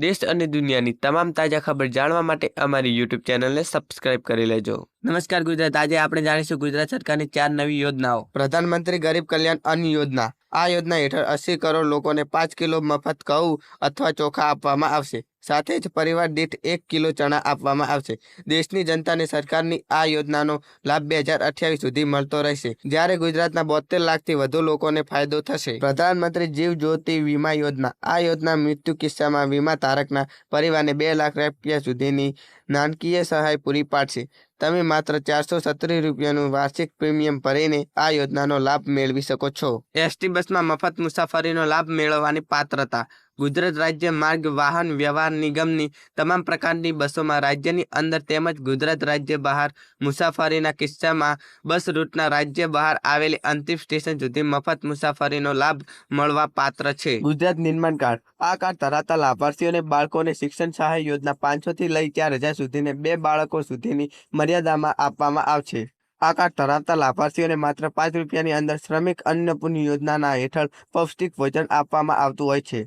દેશ અને દુનિયાની તમામ તાજા ખબર જાણવા માટે અમારી યુટ્યુબ ચેનલને સબસ્ક્રાઇબ કરી લેજો. નમસ્કાર ગુજરાત. આજે આપણે જાણીશું ગુજરાત સરકારની ચાર નવી યોજનાઓ. પ્રધાનમંત્રી ગરીબ કલ્યાણ અન્ન યોજના. આ યોજના હેઠળ અસી કરોડ લોકોને પાંચ કિલો મફત ઘઉં અથવા ચોખા આપવામાં આવશે. સાથે જ પરિવાર દીઠ એક કિલો ચણા આપવામાં આવશે. દેશની જનતાને સરકારની આ યોજનાનો લાભ બે હજાર અઠ્યાવીસ સુધી મળતો રહેશે. જ્યારે ગુજરાતના બોતેર લાખથી વધુ લોકોને ફાયદો થશે. પ્રધાનમંત્રી જીવ જ્યોતિ વીમા યોજના. આ યોજના મૃત્યુ કિસ્સામાં વીમા ધારકના પરિવારને બે લાખ રૂપિયા સુધીની નાણાકીય સહાય પૂરી પાડશે. તમે માત્ર ચારસો સત્તરી રૂપિયાનું વાર્ષિક પ્રીમિયમ ભરીને આ યોજનાનો લાભ મેળવી શકો છો. એસટી બસમાં મફત મુસાફરીનો લાભ મેળવવાની પાત્રતા ગુજરાત રાજ્ય માર્ગ વાહન વ્યવહાર નિગમની તમામ પ્રકારની બસોમાં રાજ્યની અંદર તેમજ ગુજરાત રાજ્ય બહાર મુસાફરીના કિસ્સામાં બસ રૂટના રાજ્ય બહાર આવેલી અંતિમ સ્ટેશન સુધી મફત મુસાફરીનો લાભ મળવા પાત્ર છે. ગુજરાત નિર્માણ કાર્ડ. આ કાર્ડ ધરાવતા લાભાર્થીઓને બાળકોને શિક્ષણ સહાય યોજના પાંચસો થી લઈ ચાર હજાર સુધીને બે બાળકો સુધીની મર્યાદામાં આપવામાં આવશે. આ કાર્ડ ધરાવતા લાભાર્થીઓને માત્ર પાંચ રૂપિયાની અંદર શ્રમિક અન્નપૂર્ણ યોજનાના હેઠળ પૌષ્ટિક ભોજન આપવામાં આવતું હોય છે.